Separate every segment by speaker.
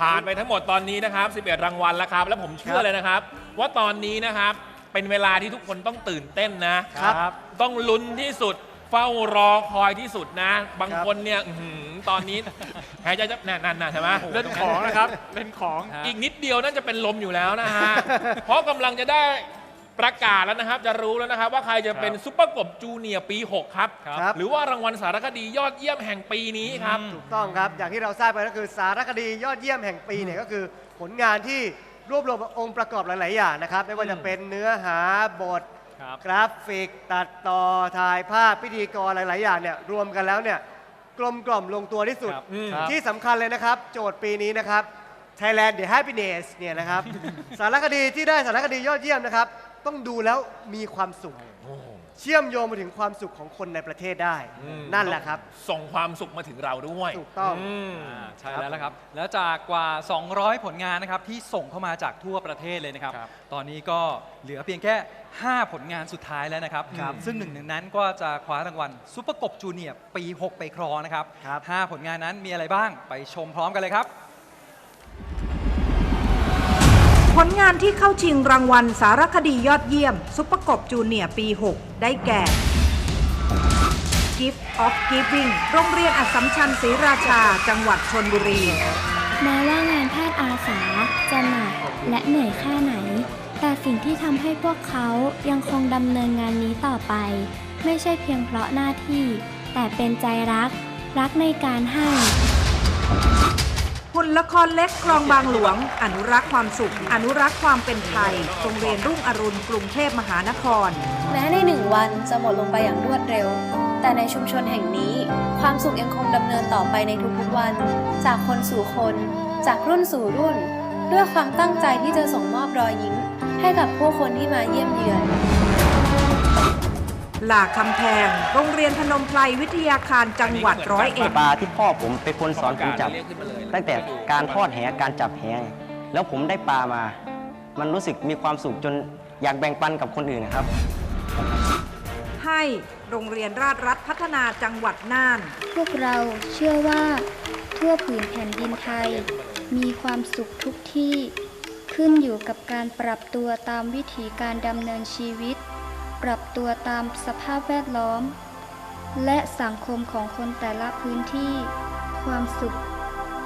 Speaker 1: ผ่านไปทั้งหมดตอนนี้นะครับ 11 รางวัลแล้วครับ แล้วผมเชื่อเลยนะครับ ว่าตอนนี้นะครับเป็นเวลาที่ทุกคนต้องตื่นเต้นนะ
Speaker 2: ครับ
Speaker 1: ต้องลุ้นที่สุดเฝ้ารอคอยที่สุดนะ บางคนเนี่ยอื้อหือตอนนี้ หายใจจะนั่นนั่นนะใช่ไหม
Speaker 2: เล่นของนะครับ เล่นของ
Speaker 1: อีกนิดเดียวน่าจะเป็นลมอยู่แล้วนะฮะ เพราะกำลังจะได้ ประกาศแล้วนะครับ จะรู้แล้วนะครับ ว่าใครจะเป็นซุปเปอร์กบจูเนียร์ปี 6 ครับ
Speaker 3: ครับ
Speaker 1: หรือว่ารางวัลสารคดียอดเยี่ยมแห่งปีนี้ครับ
Speaker 3: ถูกต้องครับ อย่างที่เราทราบไปก็คือสารคดียอดเยี่ยมแห่งปีเนี่ยก็คือผลงานที่รวบรวมองค์ประกอบหลาย ๆ อย่างนะครับ ไม่ว่าจะเป็นเนื้อหาบท
Speaker 2: ครับ
Speaker 3: กราฟิก ตัดต่อถ่ายภาพพิธีกรหลาย ๆ อย่างเนี่ยรวมกันแล้วเนี่ยกลมกล่อมลงตัวที่สุด
Speaker 2: ครับ
Speaker 1: อืม
Speaker 2: ครับ
Speaker 3: ที่สำคัญเลยนะครับ โจทย์ปีนี้นะครับ Thailand the Happiness เนี่ยนะครับ สารคดีที่ได้สารคดียอดเยี่ยมนะครับ ต้องดูแล้วมีความสุข เชื่อมโยงไปถึงความสุขของคนในประเทศได้
Speaker 1: อืม
Speaker 3: นั่นแหละครับ
Speaker 1: ส่งความสุขมาถึงเราด้วย
Speaker 3: ถูกต้อง
Speaker 1: ม
Speaker 2: อ่าใช่แล้วละครับ แล้วจากกว่า 200 ผลงานนะครับที่ส่งเข้ามาจากทั่วประเทศเลยนะครับ
Speaker 1: ครับ
Speaker 2: ตอนนี้ก็เหลือเพียงแค่ 5 ผลงานสุดท้ายแล้วนะครับ
Speaker 3: ครับ
Speaker 2: ซึ่งหนึ่งในนั้นก็จะคว้ารางวัลซุปเปอร์กบจูเนียร์ปี 6 ไปครองนะครับ
Speaker 3: ครับ
Speaker 2: ห้าผลงานนั้นมีอะไรบ้างไปชมพร้อมกันเลยครับ
Speaker 4: ผลงานที่เข้าชิงรางวัลสารคดียอดเยี่ยม ซุปเปอร์กบจูเนียร์ปี 6 ได้แก่ Gift of Giving โรงเรียนอัสสัมชัญศรีราชา จังหวัดชนบุรี
Speaker 5: แม้ว่างานแพทย์อาสาจะหนักและเหนื่อยแค่ไหน แต่สิ่งที่ทำให้พวกเขายังคงดำเนินงานนี้ต่อไป ไม่ใช่เพียงเพราะหน้าที่ แต่เป็นใจรัก รักในการให้
Speaker 4: หุ่นละครเล็กคลองบางหลวง อนุรักษ์ความสุข อนุรักษ์ความเป็นไทยโรงเรียนรุ่งอรุณกรุงเทพมหานคร
Speaker 6: แม้ในหนึ่งวันจะหมดลงไปอย่างรวดเร็ว แต่ในชุมชนแห่งนี้ ความสุขยังคงดำเนินต่อไปในทุกๆวัน จากคนสู่คน จากรุ่นสู่รุ่น ด้วยความตั้งใจที่จะส่งมอบรอยยิ้ม ให้กับผู้คนที่มาเยี่ยมเยือน
Speaker 4: หลากคำแพง โรงเรียนพนมไพรวิทยาคารจังหวัดร้อยเอ็ด
Speaker 7: ปลาที่พ่อผมเป็นคนสอนผมจับ
Speaker 1: เรียกขึ้นมาเลย
Speaker 7: ตั้งแต่การทอดแหการจับแหแล้วผมได้ปลามา มันรู้สึกมีความสุขจนอยากแบ่งปันกับคนอื่นนะครับ
Speaker 4: ให้โรงเรียนราชรัฐพัฒนาจังหวัดน่าน
Speaker 5: พวกเราเชื่อว่า ทั่วผืนแผ่นดินไทย มีความสุขทุกที่ ขึ้นอยู่กับการปรับตัวตามวิถีการดำเนินชีวิต ปรับตัวตามสภาพแวดล้อม และสังคมของคนแต่ละพื้นที่ ความสุข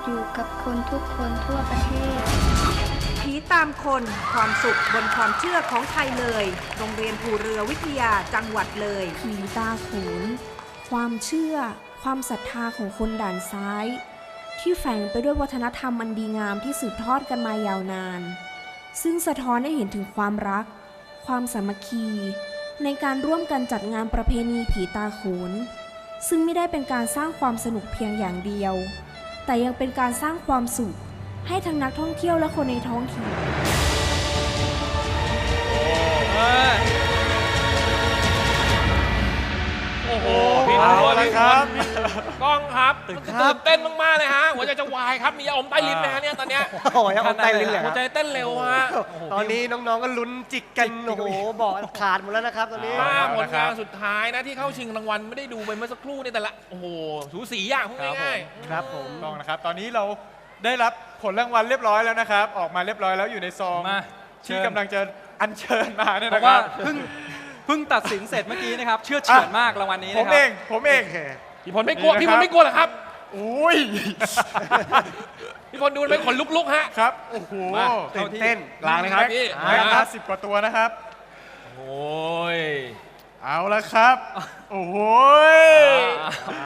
Speaker 5: อยู่กับคนทุกคนทั่วประเทศ
Speaker 4: ผีตามคนความสุขบนความเชื่อของไทยเลย โรงเรียนภูเรือวิทยาจังหวัดเลย
Speaker 8: ผีตาโขนความเชื่อ ความศรัทธาของคนด่านซ้าย ที่แฝงไปด้วยวัฒนธรรมอันดีงามที่สืบทอดกันมายาวนาน ซึ่งสะท้อนให้เห็นถึงความรัก ความสามัคคี ในการร่วมกันจัดงานประเพณีผีตาโขน ซึ่งไม่ได้เป็นการสร้างความสนุกเพียงอย่างเดียว แต่ยังเป็นการสร้างความสุข ให้ทั้งนักท่องเที่ยวและคนในท้องถิ่น
Speaker 1: อ้โหพี่
Speaker 2: เอา
Speaker 1: ตัว
Speaker 2: ละ
Speaker 1: พี่
Speaker 2: ครับ
Speaker 1: กล้องครับ
Speaker 2: ตื่น
Speaker 1: ตื่นเต้นมากๆเลยฮะหัวใจจะวายครับมียาอมใต้ลิ้นไหมฮะเนี่ยตอนเนี้ย
Speaker 3: โอ้ยเอาใจลิ้นเลยค
Speaker 1: หัว
Speaker 3: รับ
Speaker 1: ใจเต้นเร็วฮะ
Speaker 3: ตอนนี้น้องๆก็ลุ้นจิกกันโอ้โหบอกขาดหมดแล้วนะครับตอนนี้
Speaker 1: ห้า
Speaker 2: เอา
Speaker 1: ผล
Speaker 2: ละครั
Speaker 1: งา
Speaker 2: บ
Speaker 1: นสุดท้ายนะที่เข้าชิงรางวัลไม่ได้ดูไปเมื่อสักครู่นี่แต่ละโอ้โหสูสีอย่างพูดง่ายๆ
Speaker 3: ครับผม
Speaker 9: ต้องนะครับ ตอนนี้เราได้รับผลรางวัลเรียบร้อยแล้วนะครับ ออกมาเรียบร้อยแล้วอยู่ในซอง
Speaker 2: มาเชิ
Speaker 9: ที่
Speaker 2: ญ
Speaker 9: กำลังจะอัญเชิญมาเนี่ย
Speaker 2: เพ
Speaker 9: นะ
Speaker 2: ราะ
Speaker 9: ค
Speaker 2: ว่า
Speaker 9: รับ
Speaker 2: เพิ่ง เพิ่งตัดสินเสร็จเมื่อกี้นะครับ เชื่อเฉือนมากรางวัลนี้
Speaker 9: ผ
Speaker 2: นะ
Speaker 9: ม
Speaker 2: ครั
Speaker 9: เองผมเอง
Speaker 3: โอเค
Speaker 1: พี่พลไม่กลัว
Speaker 9: นี่นะครับ
Speaker 1: พี่พลไม่กลัวเหรอครับ
Speaker 9: อุ้ย
Speaker 1: พี่พลดูเป็นขนลุกๆฮะ
Speaker 9: ครับ โอ้โห
Speaker 2: มา
Speaker 3: ตื่นเต้น
Speaker 1: กลางเลยครับ พี่
Speaker 9: แม็กซ์สิบกว่าตัวนะครับ
Speaker 1: โอ้ย
Speaker 9: เอาละครับ โอ้โหย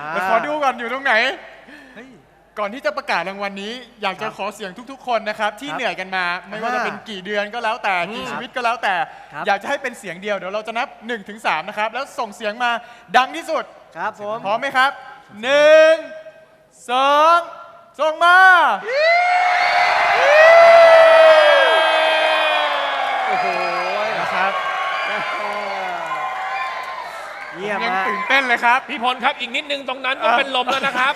Speaker 9: เดี๋ยวขอดูก่อนอยู่ตรงไหน
Speaker 2: เฮ้ย
Speaker 9: ก่อนที่จะประกาศรางวัลนี้ อยากจะขอเสียงทุก ๆ คนนะครับ ที่
Speaker 3: ครับ
Speaker 9: เหนื่อยกันมา ไม่ว่าจะเป็นกี่เดือนก็แล้วแต่กี่ชีวิตก็แล้วแต่
Speaker 3: ครับ
Speaker 9: อยากจะให้เป็นเสียงเดียวเดี๋ยวเราจะนับ1นถึงสนะครับ แล้วส่งเสียงมาดังที่สุด
Speaker 3: ครับผม
Speaker 9: พร้อมไหมครับหนึ่งสองส่งมา
Speaker 3: เยี่ยม
Speaker 9: ยังตื่นเต้นเลยครับ
Speaker 1: พี่พลครับอีกนิดนึงตรงนั้นก็เป็นลมแล้วนะครับ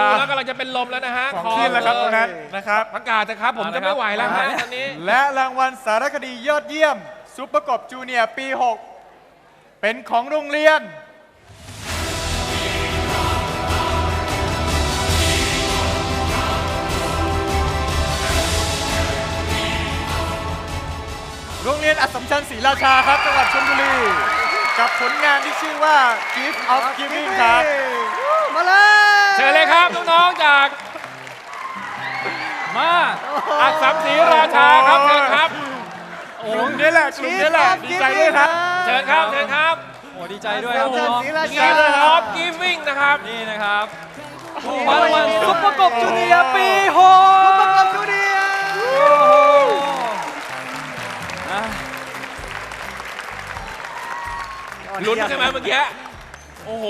Speaker 1: ดูแล้วกำลังจะเป็นลมแล้วนะฮะ
Speaker 9: ของขึ้นแล้วครับตรงนั้นนะครับ
Speaker 1: ประกาศนะครับผมจะไม่ไหวแล้วฮะตอนนี้
Speaker 9: และรางวัลสารคดียอดเยี่ยม ซุปเปอร์กบจูเนียร์ปี 6 เป็นของโรงเรียน
Speaker 1: โร
Speaker 9: งเรียนอัศมชัญศรีราชาครับจังหวัดชลบุรี กับผลงานที่ชื่อว่า Gift of Giving ครับ
Speaker 3: มาเลย
Speaker 1: เชิญเลยครับน้องๆจาก
Speaker 2: มา
Speaker 1: อักษรศรีราชาครับเชิญครับ
Speaker 9: กลุ่มนี้แหละกลุ่มนี้แหละ ดีใจด้วยครับ
Speaker 1: เชิญครับเชิญครับ
Speaker 2: โอ้ดีใจด้วยครับ
Speaker 3: จันท
Speaker 2: น้
Speaker 3: ร์
Speaker 2: อง
Speaker 3: ศรีรา
Speaker 1: เกี
Speaker 3: ชา
Speaker 1: ยรติออฟกิฟวิ่งนะครับ
Speaker 2: นี่นะครับมารางวัลซุปเปอร์กบจูเนียร์ปีหก
Speaker 3: ซุปเปอร์กบจูเนีย
Speaker 2: อ้โหอะ
Speaker 1: ลุ้นใช่ไหมเมื่อกี้ โอ้โห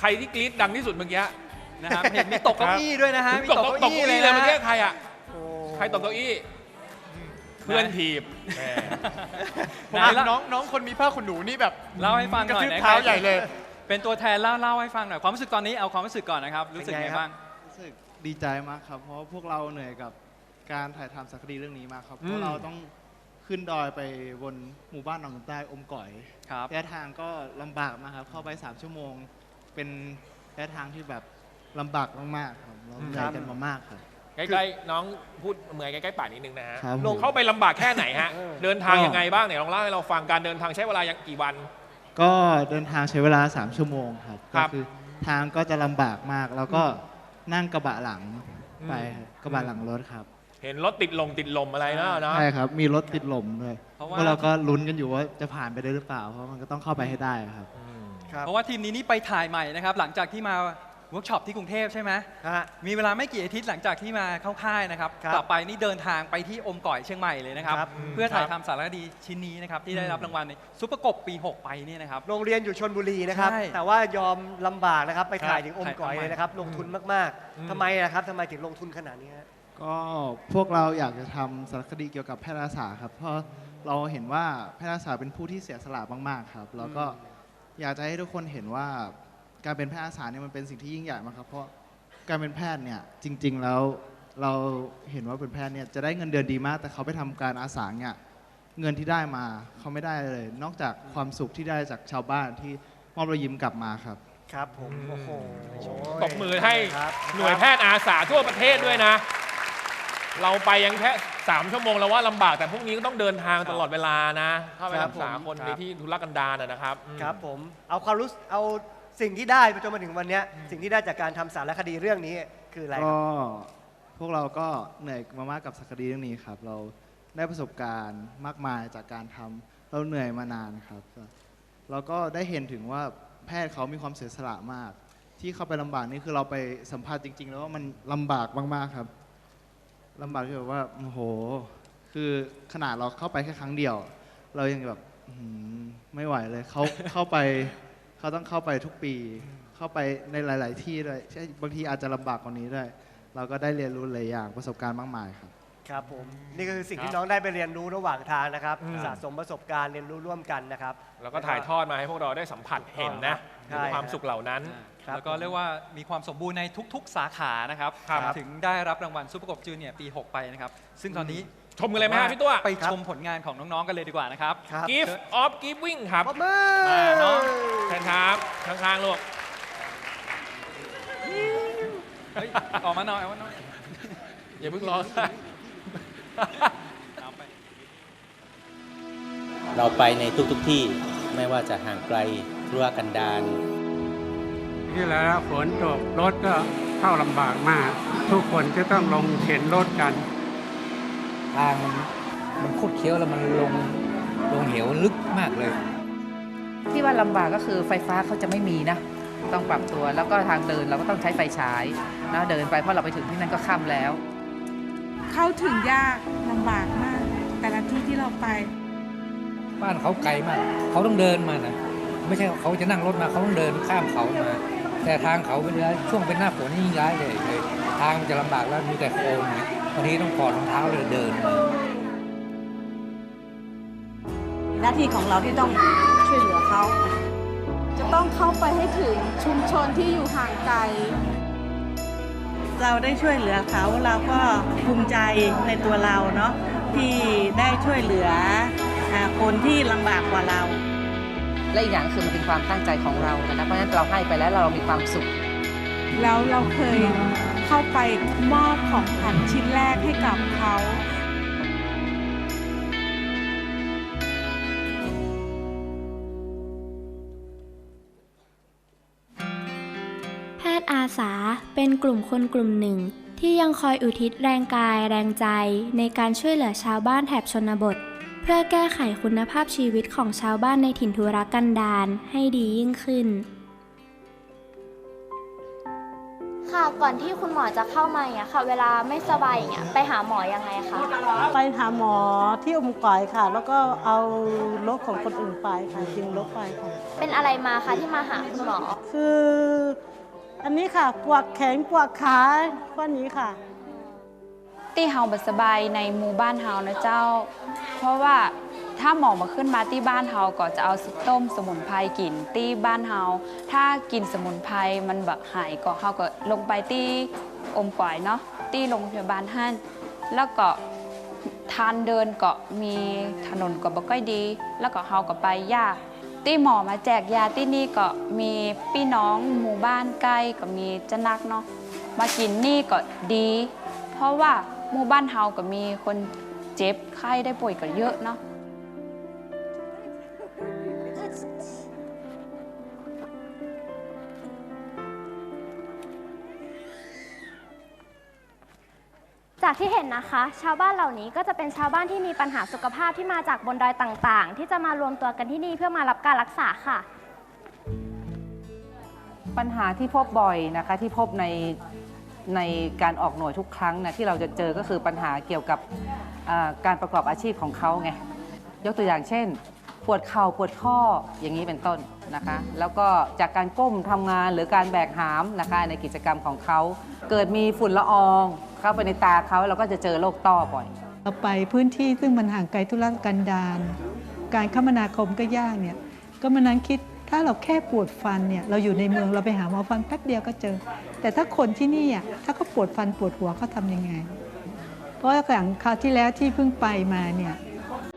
Speaker 1: ใครที่กรี๊ดดังที่สุดเมื่อกี้
Speaker 2: นะครับเห็นมีตกเก้าอี้ด้วยนะฮะมี
Speaker 1: ต
Speaker 2: ต
Speaker 1: ก
Speaker 2: ก
Speaker 1: ต
Speaker 2: เก้ากอี้
Speaker 1: เก้า
Speaker 2: เลย
Speaker 1: อี้เลย
Speaker 2: นะ
Speaker 1: เมื่อกี้ใครอะใครตกเก้าอี้ เพื่อนทีบแหม
Speaker 9: ผมเห็นน้องน้องคนมีผ้าขนหนูนี่แบบ
Speaker 2: เล่าให้ฟัง
Speaker 9: กระ
Speaker 2: หน่อย
Speaker 9: ทืบ
Speaker 2: นะ
Speaker 9: เท้าใหญ่เลย
Speaker 2: เป็นตัวแทนเล่าเล่าให้ฟังหน่อยความรู้สึกตอนนี้เอาความรู้สึกก่อนนะครับ รู้สึกไงบ้าง
Speaker 10: รู้สึกดีใจมากครับ เพราะว่าพวกเราเหนื่อยกับการถ่ายทำสารคดีเรื่องนี้มากครับ
Speaker 1: อืม
Speaker 10: เพราะเราต้อง ขึ้นดอยไปบนหมู่บ้านหนองใต้อมก่อย
Speaker 2: ครับ
Speaker 10: ระยะทางก็ลำบากมากครับ เข้าไป 3 ชั่วโมง เป็นระยะทางที่แบบลำบากมากๆครับเราเหนื่อยกันมามากครับ
Speaker 1: ใกล้ๆน้องพูดเหมือนใกล้ๆป่านิดนึงนะฮะ
Speaker 10: ครับ
Speaker 1: ลงเข้าไปลำบากแค่ไหนฮะ
Speaker 3: เออ
Speaker 1: เดินทางยังไงบ้างเนี่ยลองเล่าให้เราฟังการเดินทางใช้เวลายังกี่วัน
Speaker 10: ก็เดินทางใช้เวลา 3 ชั่วโมงครับ
Speaker 1: ครั
Speaker 10: ก็
Speaker 1: บ
Speaker 10: คือทางก็จะลำบากมาก แล้วก็นั่งกระบะหลังไปครับกระบะหลังรถครับ
Speaker 1: เห็นรถติดลงติดลมอะไรเนาะเนาะ
Speaker 10: ใช่ครับ มีรถติดลมด้วย
Speaker 2: เพราะว่า
Speaker 10: พวกเราก็ลุ้นกันอยู่ว่าจะผ่านไปได้หรือเปล่า เพราะมันก็ต้องเข้าไปให้ได้ครับ
Speaker 3: ครับ
Speaker 2: เพราะว่าทีมนี้นี่ไปถ่ายใหม่นะครับ หลังจากที่มาเวิร์กช็อปที่กรุงเทพใช่ไหม
Speaker 3: ฮะ
Speaker 2: มีเวลาไม่กี่อาทิตย์หลังจากที่มาเข้าค่ายนะครับ
Speaker 3: ครับ
Speaker 2: ต่อไปนี่เดินทางไปที่อมก่อยเชียงใหม่เลยนะครับ
Speaker 3: ครับ
Speaker 2: เพื่อถ่ายทำสารคดีชิ้นนี้นะครับที่ได้รับรางวัลในซุปเปอร์กบปี 6 ไปนี่นะครับ
Speaker 3: โรงเรียนอยู่ชนบุรีนะครับ
Speaker 2: ใช่
Speaker 3: แต่ว่ายอมลำบากนะครับ ไปถ่ายถึงอม
Speaker 2: ถ่าย
Speaker 3: ก่อย
Speaker 2: ทำไม
Speaker 3: เลยนะครับ ลงทุนมาก
Speaker 1: อืม
Speaker 3: ๆทำไมนะครับทำไมถึงลงทุนขนาดนี้ฮะ
Speaker 10: ก็พวกเราอยากจะทำสารคดีเกี่ยวกับแพทย์อาสาครับ เพราะเราเห็นว่าแพทย์อาสาเป็นผู้ที่เสียสละมากๆครับ แล้วก็อยากจะให้ทุกคนเห็นว่าการเป็นแพทย์อาสาเนี่ยมันเป็นสิ่งที่ยิ่งใหญ่มากครับ เพราะการเป็นแพทย์เนี่ยจริง ๆ แล้วเราเห็นว่าเป็นแพทย์เนี่ยจะได้เงินเดือนดีมาก แต่เขาไปทำการอาสาเนี่ยเงินที่ได้มาเขาไม่ได้เลย นอกจากความสุขที่ได้จากชาวบ้านที่มอบรอยยิ้มกลับมาครับ
Speaker 3: ครับผม โอ้โห
Speaker 1: ตบมือให้
Speaker 3: ครับ
Speaker 1: หน่วยแพทย์อาสาทั่วประเทศด้วยนะ เราไปยังแค่3ชั่วโมงแล้วว่าลำบากแต่พวกนี้ก็ต้องเดินทางตลอดเวลานะ เข้าไป
Speaker 3: ครับ
Speaker 1: รักษา
Speaker 3: ผม
Speaker 1: คน
Speaker 3: ครับ
Speaker 1: ในที่ทุรกันดารนะนะครับอืม
Speaker 3: ครับผมเอาความรู้สึกเอาสิ่งที่ได้ไปจนมาถึงวันเนี้ยสิ่งที่ได้จากการทำสารคดีเรื่องนี้คืออะไรค
Speaker 10: ก็
Speaker 3: รับ
Speaker 10: พวกเราก็เหนื่อยมามากกับสารคดีเรื่องนี้ครับ เราได้ประสบการณ์มากมายจากการทำเราเหนื่อยมานานครับแล้วก็ได้เห็นถึงว่าแพทย์เขามีความเสียสละมาก ที่เข้าไปลำบากนี่คือเราไปสัมผัสจริง ๆ แล้วว่ามันลำบากมากๆครับ ลำบากที่แบบว่าโอ้โห คือขนาดเราเข้าไปแค่ครั้งเดียว เรายังแบบอื้อหือไม่ไหวเลยเขา เข้าไปเขาต้องเข้าไปทุกปี เข้าไปในหลาย ๆ ที่ด้วยใช่บางทีอาจจะลำบากกว่านี้ด้วย เราก็ได้เรียนรู้หลายอย่างประสบการณ์มากมายครับ
Speaker 3: ครับผมนี่ก็คือสิ่งที่น้องได้ไปเรียนรู้ระหว่างทางนะครับ
Speaker 1: อืม
Speaker 3: สะสมประสบการณ์เรียนรู้ร่วมกันนะครับ
Speaker 1: แล้วก็ถ่ายทอดมาให้พวกเราได้สัมผัสเห็นนะ
Speaker 3: ใช่
Speaker 1: ถึงค วามสุขเหล่านั้น
Speaker 3: ครับ
Speaker 2: แล้วก็เรียกว่ามีความสมบูรณ์ในทุก ๆ สาขานะครับ
Speaker 1: ครับ
Speaker 2: ถึงได้รับรางวัลซุปเปอร์กบจูเนียร์ปี 6 ไปนะครับ ซึ่งตอนนี้
Speaker 1: ชมกันเลยไหมฮะพี่ตัว
Speaker 2: ไปชมผลงานของน้อง ๆ กันเลยดีกว่านะครับ
Speaker 3: ครับ
Speaker 1: Gift of Giving ครับ
Speaker 3: ปรบมือ
Speaker 1: มาน้องเชิญครับข้างๆลูก
Speaker 2: เฮ้ยออกมาหน่อยออกมาหน่อย
Speaker 1: อย่าเพิ่งร้อง
Speaker 2: เอาไป
Speaker 11: เราไปในทุกๆทที่ไม่ว่าจะห่างไกล ธุรกันดาร
Speaker 12: ที่แล้วฝนตกรถก็เข้าลำบากมาก ทุกคนจะต้องลงเข็นรถกัน
Speaker 11: ทางมันคุดเคี้ยวแล้วมันลงลงเหวลึกมากเลย
Speaker 13: ที่ว่าลำบากก็คือไฟฟ้าเขาจะไม่มีนะ ต้องปรับตัวแล้วก็ทางเดินเราก็ต้องใช้ไฟฉายนะเดินไปเพราะเราไปถึงที่นั่นก็ค่ำแล้ว
Speaker 8: เข้าถึงยากลำบากมาก แต่ละที่ที่เราไป
Speaker 11: บ้านเขาไกลมาก เขาต้องเดินมานะ ไม่ใช่เขาจะนั่งรถมาเขาต้องเดินข้ามเขามา แต่ทางเขาเวลาช่วงเป็นหน้าฝนนี่ยิ่งร้ายเลยเลยทางมันจะลำบากแล้วมีแต่โคลนบางทีต้องถอดรองเท้าเลยเดินมา
Speaker 13: หน้าที่ของเราที่ต้องช่วยเหลือเขา
Speaker 8: จะต้องเข้าไปให้ถึงชุมชนที่อยู่ห่างไกล
Speaker 13: เราได้ช่วยเหลือเขาเราก็ภูมิใจในตัวเราเนาะที่ได้ช่วยเหลือคนที่ลำบากกว่าเรา และอีกอย่างคือมันเป็นความตั้งใจของเรานะคะเพราะฉะนั้นเราให้ไปแล้วเรามีความสุข
Speaker 8: แล้วเราเคยเข้าไปมอบของขวัญชิ้นแรกให้กับเขาแพทย์อาสา
Speaker 14: เป็นกลุ่มคนกลุ่มหนึ่ง ที่ยังคอยอุทิศแรงกายแรงใจในการช่วยเหลือชาวบ้านแถบชนบท เพื่อแก้ไขคุณภาพชีวิตของชาวบ้านในถิ่นทุรกันดารให้ดียิ่งขึ้น
Speaker 15: ค่ะก่อนที่คุณหมอจะเข้ามาอย่างเงี้ยค่ะ เวลาไม่สบายอย่างเงี้ยไปหาหมอยังไงคะ
Speaker 16: ไปหาหมอที่อมก่อยค่ะ แล้วก็เอารถของคนอื่นไปค่ะจึงรถไปค่ะ
Speaker 15: เป็นอะไรมาคะที่มาหาคุณหมอ
Speaker 16: คือ อันนี้ค่ะปวดแขนปวดขาข้อนี้ค่ะ
Speaker 17: ที่เฮาบัสบายในหมู่บ้านเฮานะเจ้า เพราะว่าถ้าหมอมาขึ้นมาที่บ้านเฮาก็จะเอาต้มสมุนไพรกินที่บ้านเฮาถ้ากินสมุนไพรมันแบบหายก็เฮาก็ลงไปที่อมก่อยเนาะที่โรงพยาบาลท่านแล้วก็ทานเดินก็มีถนนก็บ่ค่อยดี แล้วก็เฮาก็ไปยากที่หมอมาแจกยาที่นี่ก็มีพี่น้องหมู่บ้านใกล้ก็มีจะนักเนาะมากินนี่ก็ดี เพราะว่าหมู่บ้านเฮาก็มีคน เจ็บไข้ได้ป่วยก็เยอะเนาะ
Speaker 15: จากที่เห็นนะคะ ชาวบ้านเหล่านี้ก็จะเป็นชาวบ้านที่มีปัญหาสุขภาพที่มาจากบนดอยต่างๆ ที่จะมารวมตัวกันที่นี่เพื่อมารับการรักษาค่ะ
Speaker 13: ปัญหาที่พบบ่อยนะคะที่พบในในการออกหน่วยทุกครั้งนะที่เราจะเจอก็คือปัญหาเกี่ยวกับอ่า การประกอบอาชีพของเขาไง ยกตัวอย่างเช่น ปวดเข่าปวดข้ออย่างนี้เป็นต้นนะคะ แล้วก็จากการก้มทำงานหรือการแบกหามนะคะในกิจกรรมของเขา เกิดมีฝุ่นละอองเข้าไปในตาเขาเราก็จะเจอโรคต้อบ่อย
Speaker 16: เราไปพื้นที่ซึ่งมันห่างไกลธุรกันดารการคมนาคมก็ยากเนี่ยก็มานั้นคิดถ้าเราแค่ปวดฟันเนี่ยเราอยู่ในเมืองเราไปหาหมอฟันแป๊บเดียวก็เจอ แต่ถ้าคนที่นี่อะถ้าเขาปวดฟันปวดหัวเขาทำยังไง เพราะอย่างคราวที่แล้วที่เพิ่งไปมาเนี่ย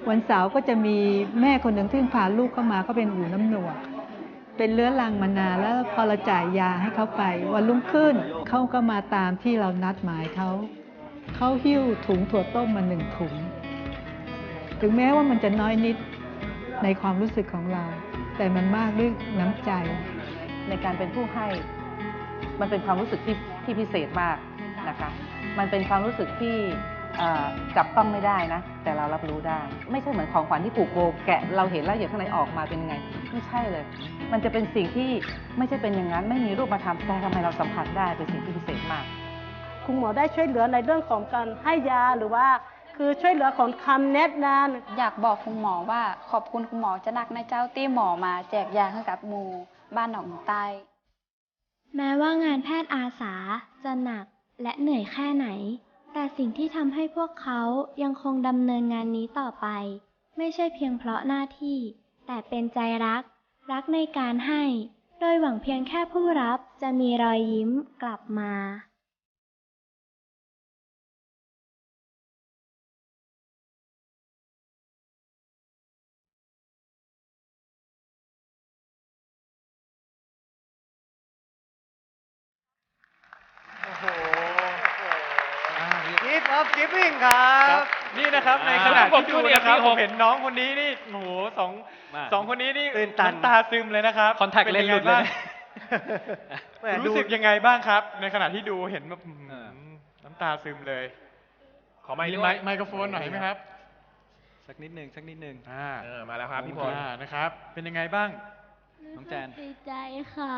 Speaker 16: วันเสาร์ก็จะมีแม่คนหนึ่งที่พาลูกเข้ามาก็เป็นหูน้ำหนวก เป็นเรื้อรังมานานแล้วพอเราจ่ายยาให้เขาไป วันรุ่งขึ้นเขาก็มาตามที่เรานัดหมายเขาเขาหิ้วถุงถั่วต้มมาหนึ่งถุง ถึงแม้ว่ามันจะน้อยนิดในความรู้สึกของเรา แต่มันมากด้วยน้ำใจ
Speaker 13: ในการเป็นผู้ให้ มันเป็นความรู้สึกที่ที่พิเศษมากนะคะ มันเป็นความรู้สึกที่ จับต้องไม่ได้นะ แต่เรารับรู้ได้ ไม่ใช่เหมือนของขวัญที่ผูกโบแกะเราเห็นแล้วอย่างข้างในออกมาเป็นยังไง ไม่ใช่เลย มันจะเป็นสิ่งที่ไม่ใช่เป็นอย่างนั้น ไม่มีรูปธรรมแต่ทำไมเราสัมผัสได้เป็นสิ่งที่พิเศษมาก
Speaker 16: คุณหมอได้ช่วยเหลือในเรื่องของการให้ยาหรือว่าคือช่วยเหลือของคำแนะนำ
Speaker 17: อยากบอกคุณหมอว่าขอบคุณคุณหมอจะนักในเจ้าตี้หมอมาแจกยาให้กับหมู่บ้านหนองใต้
Speaker 14: แม้ว่างานแพทย์อาสาจะหนักและเหนื่อยแค่ไหน แต่สิ่งที่ทำให้พวกเขายังคงดำเนินงานนี้ต่อไป ไม่ใช่เพียงเพราะหน้าที่ แต่เป็นใจรัก รักในการให้ โดยหวังเพียงแค่ผู้รับจะมีรอยยิ้มกลับมา
Speaker 3: ออฟกิฟวิ่งครับ
Speaker 9: นี่นะครับใน
Speaker 1: อ่า
Speaker 9: ขณะที่ดูนะครับ
Speaker 1: ปีหก
Speaker 9: ผมเห็นน้องคนนี้นี่โอ้โหสอง
Speaker 2: มา
Speaker 9: สองคนนี้นี่
Speaker 3: ตื่นตัน
Speaker 9: น้ำตาซึมเลยนะครับ
Speaker 2: Contact
Speaker 9: ป็
Speaker 2: lens
Speaker 9: ยังไง
Speaker 2: หลุดเลย
Speaker 9: บ้าง
Speaker 3: แหม่ดู
Speaker 9: รู้สึกยังไงบ้างครับ ในขณะที่ดูเห็นแบบ
Speaker 2: เออ
Speaker 9: น้ำตาซึมเลย
Speaker 1: ขอไมค์
Speaker 9: มี
Speaker 1: ด้ว
Speaker 9: ไม
Speaker 1: ย
Speaker 9: ค์ไมโครโฟนหน่อยไหมครับ
Speaker 2: สักนิดหนึ่งสักนิดหนึ่ง
Speaker 9: อ่า
Speaker 1: เออมาแล้วครับพี่พล
Speaker 9: อ่านะครับ เป็นยังไงบ้าง
Speaker 2: น้องแจน
Speaker 14: ดีใจค่ะ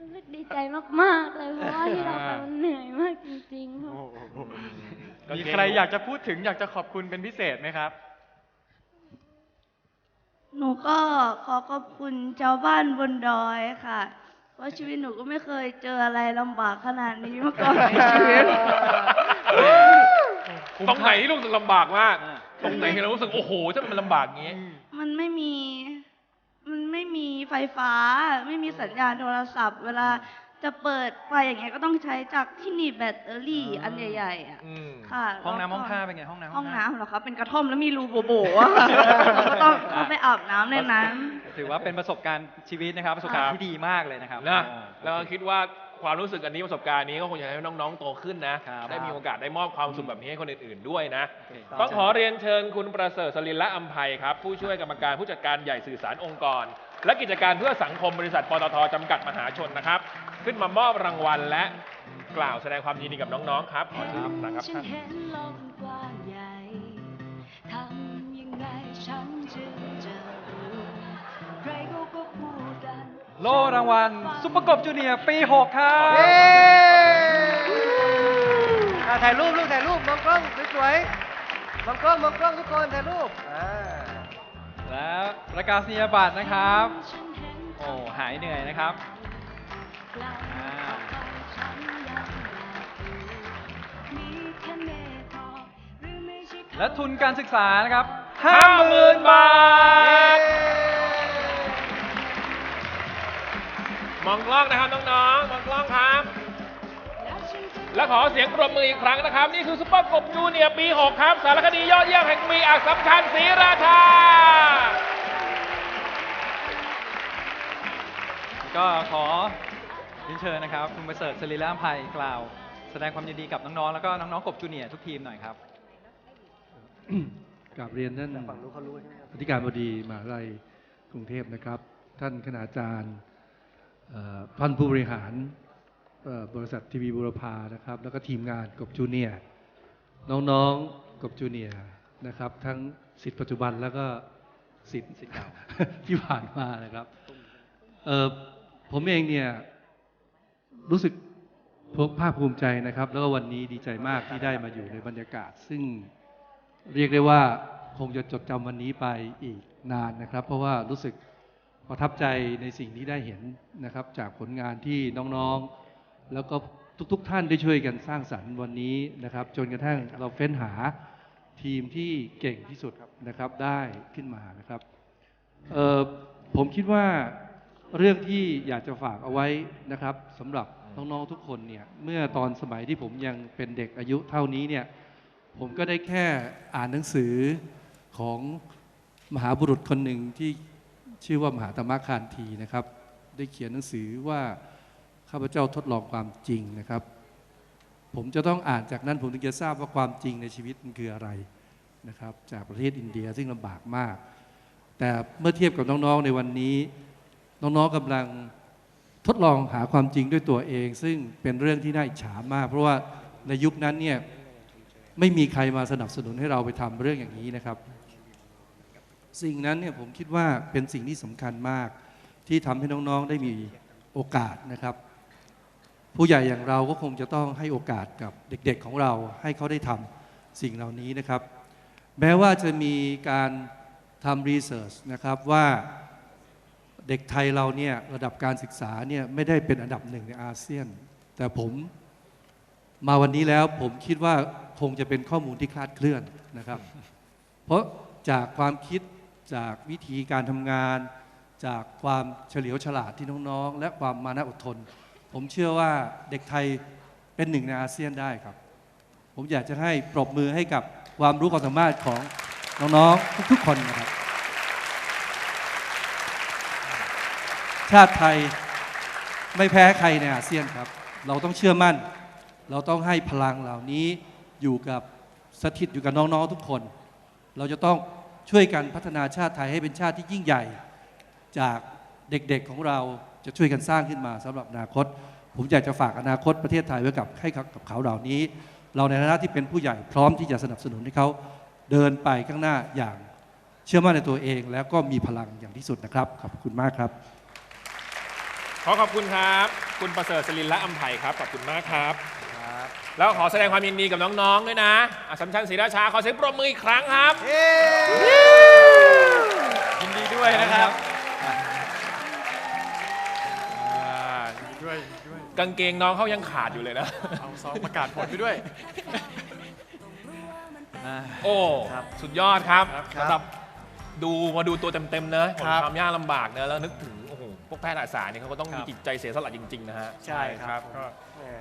Speaker 14: รู้สึกดีใจมากๆเลยเพราะว่าที่เราไปมันเหนื่อยมากจริงๆค่ะ
Speaker 9: มีใครอยากจะพูดถึงอยากจะขอบคุณเป็นพิเศษไหมครับ
Speaker 18: หนูก็ขอขอบคุณชาวบ้านบนดอยค่ะเพราะชีวิตหนูก็ไม่เคยเจออะไรลำบากขนาดนี้มาก่อนในชีวิต
Speaker 1: ตรงไหนที่รู้สึกลำบากมาก
Speaker 2: อ่า
Speaker 1: ตรงไหนที่เรารู้สึกโอ้โหถ้ามันลำบากอย่างงี้
Speaker 18: มันไม่มี มันไม่มีไฟฟ้า ไม่มีสัญญาณโทรศัพท์ เวลา จะเปิดไฟอย่างเงี้ยก็ต้องใช้จากที่หนีบแบตเตอรี่อันใหญ่ๆอะ
Speaker 1: อืม
Speaker 18: ค่ะ
Speaker 2: ห้องน้ำ
Speaker 18: แล้วก็
Speaker 2: ห้องท่าเป็นไงห้องน้ำ
Speaker 18: ห้อง
Speaker 2: ท่า
Speaker 18: น้ำเหรอคะเป็นกระท่อมแล้วมีรูโบๆอะค่ะเราก็ต้องเข้าไปอาบน้ำในนั้น
Speaker 2: ถือว่าเป็นประสบการณ์ชีวิตนะครับ ประสบการ
Speaker 1: ค
Speaker 2: ณ์
Speaker 1: รับ
Speaker 2: ที่ดีมากเลยนะครับ
Speaker 1: นะ
Speaker 2: อ่า
Speaker 1: แล้วก็คิดว่าความรู้สึกอันนี้ประสบการณ์นี้ก็คงจะให้น้องๆโตขึ้นนะ
Speaker 2: ครับ
Speaker 1: ได้มีโอกาสได้มอบความสุขแบบนี้ให้คนอื่นๆด้วยนะ
Speaker 2: โอเค
Speaker 1: ต้องขอเรียนเชิญคุณประเสริฐสลินละอัมภัยครับ ผู้ช่วยกรรมการผู้จัดการใหญ่สื่อสารองค์กร และกิจการเพื่อสังคมบริษัทปตทจำกัดมหาชนนะครับ ขึ้นมามอบรางวัลและกล่าวแสดงความยินดีกับน้องๆครับขอเชิญนะครับ
Speaker 19: ฉั
Speaker 1: ท่านน
Speaker 19: เห็นโลกมันกว้างใหญ่ทำยังไงฉันจึงจะรู้ใครเขาก็พูดกัน
Speaker 2: โล่รางวัลซุปเปอร์กบจูเนียร์ปี 6 ครับ
Speaker 3: เย้อะถ่ายรูปลูกถ่ายรูปมองกล้องสวยๆมองกล้องมองกล้องทุกคนถ่ายรูปอ่า
Speaker 2: และประกาศนียบัตรนะครับ โอ้หายเหนื่อยนะครับอ่าและทุนการศึกษานะครับ 50,000 บาท
Speaker 1: มองกล้องนะครับน้องๆ มองกล้องครับ และขอเสียงปรบมืออีกครั้งนะครับ นี่คือซุปเปอร์กบจูเนียร์ปี 6 ครับ สารคดียอดเยี่ยมแห่งปีอักสำคัญศรีราชา
Speaker 2: ก็ขอเรียนเชิญนะครับ คุณประเสริฐสรีระอภัยกล่าว แสดงความยินดีกับน้อง ๆ แล้วก็น้อง ๆ กบจูเนียร์ทุกทีมหน่อยครับ
Speaker 20: กราบเรียนท่านอธิการบดีมหาวิทยาลัยกรุงเทพนะครับ ท่านคณาจารย์เอ่อท่านผู้บริหารเอ่อ บริษัททีวีบุรพานะครับ แล้วก็ทีมงานกบจูเนียร์น้องๆกบจูเนียร์นะครับ ทั้งสิทธิ์ปัจจุบันแล้วก็สิทธิ์
Speaker 2: สิทธิ์เก่า
Speaker 20: ที่ผ่านมานะครับเออผมเองเนี่ยรู้สึกภาคภูมิใจนะครับ แล้วก็วันนี้ดีใจมากที่ได้มาอยู่ในบรรยากาศ ซึ่งเรียกได้ว่าคงจะจดจำวันนี้ไปอีกนานนะครับ เพราะว่ารู้สึกประทับใจในสิ่งที่ได้เห็นนะครับ จากผลงานที่น้องๆ แล้วก็ทุกๆท่านได้ช่วยกันสร้างสรรค์วันนี้นะครับ จนกระทั่งเราเฟ้นหาทีมที่เก่งที่สุดนะครับได้ขึ้นมานะครับผมคิดว่าเรื่องที่อยากจะฝากเอาไว้นะครับสำหรับน้องๆทุกคนเนี่ยเมื่อตอนสมัยที่ผมยังเป็นเด็กอายุเท่านี้เนี่ยผมก็ได้แค่อ่านหนังสือของมหาบุรุษคนหนึ่งที่ชื่อว่ามหาตมคานทีนะครับ ได้เขียนหนังสือว่า ข้าพเจ้าทดลองความจริงนะครับ ผมจะต้องอ่านจากนั้นผมถึงจะทราบว่าความจริงในชีวิตมันคืออะไรนะครับ จากประเทศอินเดียซึ่งลำบากมาก แต่เมื่อเทียบกับน้องๆในวันนี้ น้องๆกำลังทดลองหาความจริงด้วยตัวเอง ซึ่งเป็นเรื่องที่น่าอิจฉามาก เพราะว่าในยุคนั้นเนี่ยไม่มีใครมาสนับสนุนให้เราไปทำเรื่องอย่างนี้นะครับ สิ่งนั้นเนี่ยผมคิดว่าเป็นสิ่งที่สำคัญมากที่ทำให้น้องๆได้มีโอกาสนะครับ ผู้ใหญ่อย่างเราก็คงจะต้องให้โอกาสกับเด็กๆของเราให้เขาได้ทำสิ่งเหล่านี้นะครับ แม้ว่าจะมีการทำรีเสิร์ชนะครับว่าเด็กไทยเราเนี่ยระดับการศึกษาเนี่ยไม่ได้เป็นอันดับหนึ่งในอาเซียน แต่ผมมาวันนี้แล้วผมคิดว่าคงจะเป็นข้อมูลที่คลาดเคลื่อนนะครับ เพราะจากความคิดจากวิธีการทำงาน จากความเฉลียวฉลาดที่น้องๆ และความมานะอดทน ผมเชื่อว่าเด็กไทยเป็นหนึ่งในอาเซียนได้ครับ ผมอยากจะให้ปรบมือให้กับความรู้ความสามารถของน้องๆทุกๆคนนะครับ ชาติไทยไม่แพ้ใครในอาเซียนครับ เราต้องเชื่อมั่น เราต้องให้พลังเหล่านี้อยู่กับสถิตอยู่กับน้องๆทุกคน เราจะต้องช่วยกันพัฒนาชาติไทยให้เป็นชาติที่ยิ่งใหญ่ จากเด็กๆของเรา จะช่วยกันสร้างขึ้นมาสำหรับอนาคต ผมอยากจะฝากอนาคตประเทศไทยไว้กับให้กับกับเขาเหล่านี้ เราในฐานะที่เป็นผู้ใหญ่พร้อมที่จะสนับสนุนให้เขาเดินไปข้างหน้าอย่างเชื่อมั่นในตัวเอง แล้วก็มีพลังอย่างที่สุดนะครับ ขอบคุณมากครับ
Speaker 1: ขอขอบคุณครับ คุณประเสริฐสลินละอัมไพครับ ขอบคุณมากครับ แล้วขอแสดงความยินดีกับน้องๆด้วยนะอัสสัมชัญศรีราชาขอเสียงปรบมืออีกครั้งครับ
Speaker 2: ยินดีด้วยนะครับ
Speaker 1: กางเกงน้องเขายังขาดอยู่เลยนะ
Speaker 9: เอาซองประกาศผลไปด้วย
Speaker 1: โอ้สุดยอดครับ
Speaker 9: ครับ
Speaker 1: สำหรับดูมาดูตัวเต็มๆเนอะ
Speaker 9: ครับ
Speaker 1: ความยากลำบากเนอะแล้วนึกถึงโอ้โห พวกแพทย์อาสาเนี่ยเขาก็ต้องมีจิตใจเสียสละจริง ๆ นะฮะ
Speaker 9: ใช่ครับก็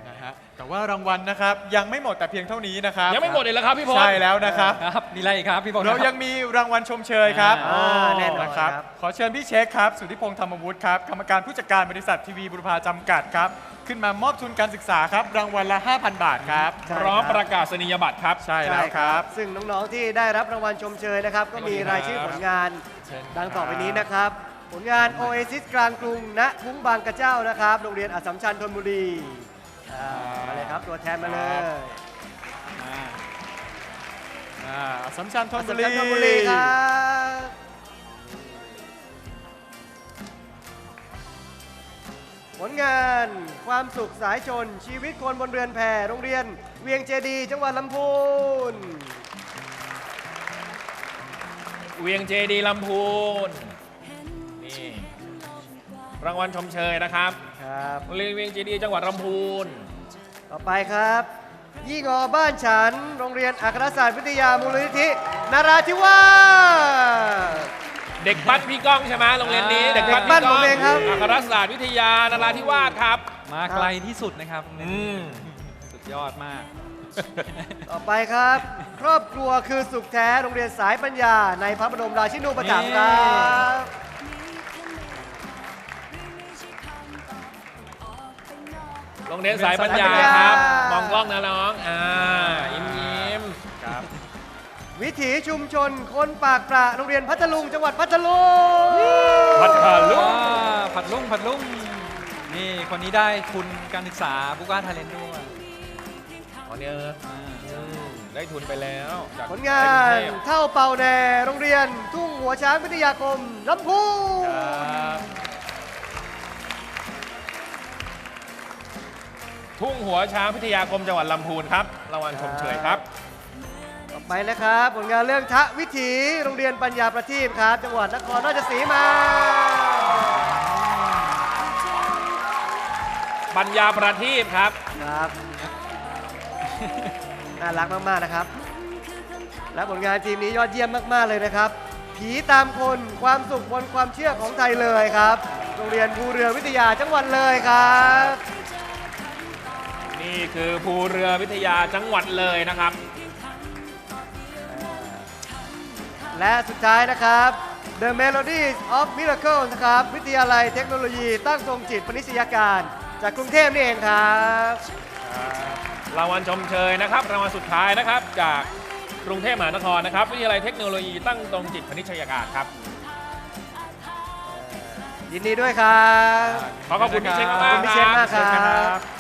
Speaker 9: นะฮะแต่ว่ารางวัลนะครับยังไม่หมดแต่เพียงเท่านี้นะครับ
Speaker 1: ยังไม่หมดเลยเหรอครับพี่พล
Speaker 9: ใช่แล้วนะครับ
Speaker 2: ครับมีอะไรอีกครับพี่พล
Speaker 9: เรายังมีรางวัลชมเชยครับ
Speaker 3: อ่าแน่นอน
Speaker 9: นะครับ
Speaker 3: ครับ
Speaker 9: ขอเชิญพี่เช็คครับสุทธิพงษ์ธรรมวุฒิครับกรรมการผู้จัดการบริษัททีวีบุรพาจำกัดครับขึ้นมามอบทุนการศึกษาครับรางวัลละ 5,000 บาทครับ
Speaker 1: พร้อมประกาศนียบัตรครับ
Speaker 9: ใช่แล้วครับ
Speaker 3: ซึ่งน้องๆที่ได้รับรางวัลชมเชยนะครับ ก็มีรายชื่อผลงานดังต่อไปนี้นะครับ ผลงาน Oasis กลางกรุงณคุ้งบางกระเจ้านะครับ โรงเรียนอัสสัมชัญธนบุรีอ่ามาเลยครับตัวแทนมาเลย
Speaker 9: อ่าอัสสัมชัญธนบุ
Speaker 3: อัสสัม
Speaker 9: รี
Speaker 3: ชัญธนบุรีครับผลงานความสุขสายชนชีวิตคนบนเรือนแพโรงเรียน เวียงเจดีย์จังหวัดลำพูน
Speaker 1: เวียงเจดีลำพูน นี่รางวัลชมเชยนะครับ
Speaker 3: ครับ
Speaker 1: โรงเรียนเวียงเจดีจังหวัดลำพูน
Speaker 3: ต่อไปครับ ยี่งอบ้านฉัน โรงเรียนอัครศาสตร์วิทยามูลนิธินาราธิวาส
Speaker 1: เด็กบ้านพี่ก้องใช่ไหมโรงเรียนนี้
Speaker 3: เด็
Speaker 1: เด็
Speaker 3: ก
Speaker 1: กบ้าน
Speaker 3: บ้าน
Speaker 1: พี่ก้อง
Speaker 3: ผมเองครับ
Speaker 1: อัครศาสตร์วิทยานราธิวาสครับ
Speaker 2: มาไกลที่สุดนะครับ
Speaker 1: อืม
Speaker 2: สุดยอดมาก
Speaker 3: ต่อไปครับ ครอบครัวคือสุขแท้ โรงเรียนสายปัญญาในพระบรมราชินูปถัมภ์ครับ
Speaker 1: โรงเรียนสายปัญญาครับ มองกล้องนะน้อง อ่า ยิ้มยิ้มครับ
Speaker 3: วิถีชุมชนคนปากประโรงเรียนพัทลุงจังหวัดพัทลุง
Speaker 1: พัทลุง
Speaker 2: อ่าผัดลุงผัดลุง นี่คนนี้ได้ทุนการศึกษาบุก้าทาเลนด้วย
Speaker 1: อ๋อเนี่ยอืมได้ทุนไปแล้วจาก
Speaker 3: ผลงาน
Speaker 1: ในกรุงเทพ
Speaker 3: เท่าเป่าแน่โรงเรียน ทุ่งหัวช้างวิทยาคมลำพูน
Speaker 1: ทุ่งหัวช้างพิทยาคมจังหวัดลำพูนครับรางวัลชมเชยครับ
Speaker 3: ต่อไปนะครับ ผลงานเรื่องทะวิถีโรงเรียนปัญญาประทีปครับ จังหวัดนครราชสีมา
Speaker 1: ปัญญาประทีปครับ
Speaker 3: ครับ น่ารักมาก ๆ นะครับ และผลงานทีมนี้ยอดเยี่ยมมาก ๆ เลยนะครับ ผีตามคนความสุขบนความเชื่อของไทยเลยครับ โรงเรียนภูเรือวิทยาจังหวัดเลยครับ
Speaker 1: นี่คือภูเรือวิทยาจังหวัดเลยนะครับ
Speaker 3: และสุดท้ายนะครับ The Melodies of Miracle นะครับ วิทยาลัยเทคโนโลยีตั้งทรงจิตพนิชยาการ จากกรุงเทพนี่เองครับ
Speaker 1: รางวัลชมเชยนะครับ รางวัลสุดท้ายนะครับ จากกรุงเทพมหานครนะครับ วิทยาลัยเทคโนโลยีตั้งตรงจิตพนิชยาการครับ
Speaker 3: ยินดีด้วยครับ
Speaker 1: ขอขอบคุณพี่เช็คมาก
Speaker 3: ขอบคุณพี่เช็คมาก
Speaker 1: ครับ
Speaker 3: ครับ